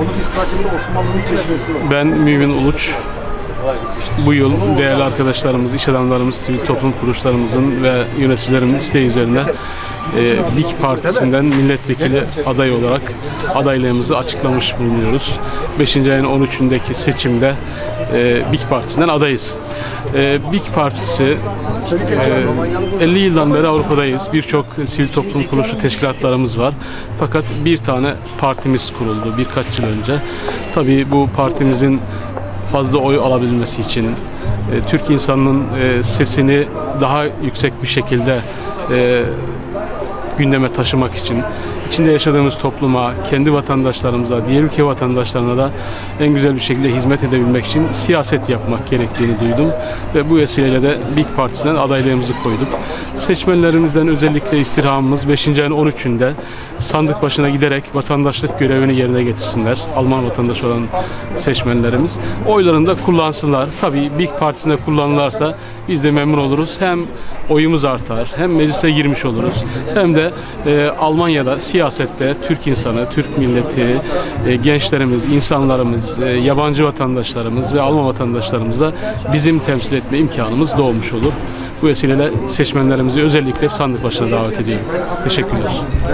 Onun istihakında Osmanlı'nın çeşmesi var. Ben Mümin Uluç. Bu yıl değerli arkadaşlarımız, iş adamlarımız, sivil toplum kuruluşlarımızın ve yöneticilerin isteği üzerine e, BİK Partisi'nden milletvekili aday olarak adaylığımızı açıklamış bulunuyoruz. 5. ayın 13'ündeki seçimde e, BİK Partisi'nden adayız. E, BİK Partisi e, 50 yıldan beri Avrupa'dayız. Birçok sivil toplum kuruluşu teşkilatlarımız var. Fakat bir tane partimiz kuruldu birkaç yıl önce. Tabii bu partimizin fazla oy alabilmesi için e, Türk insanının e, sesini daha yüksek bir şekilde e, gündeme taşımak için içinde yaşadığımız topluma, kendi vatandaşlarımıza, diğer ülke vatandaşlarına da en güzel bir şekilde hizmet edebilmek için siyaset yapmak gerektiğini duydum ve bu vesileyle de BİK Partisi'nden adaylığımızı koyduk. Seçmenlerimizden özellikle istirhamımız 5. ayın 13'ünde sandık başına giderek vatandaşlık görevini yerine getirsinler. Alman vatandaşı olan seçmenlerimiz. Oylarını da kullansınlar. Tabii BİK Partisi'nde kullanırlarsa biz de memnun oluruz. Hem oyumuz artar, hem meclise girmiş oluruz. Hem e, Almanya'da siyasette Türk insanı, Türk milleti, e, gençlerimiz, insanlarımız, e, yabancı vatandaşlarımız ve Alman vatandaşlarımız da bizim temsil etme imkanımız doğmuş olur. Bu vesileyle seçmenlerimizi özellikle sandık başına davet ediyorum. Teşekkürler.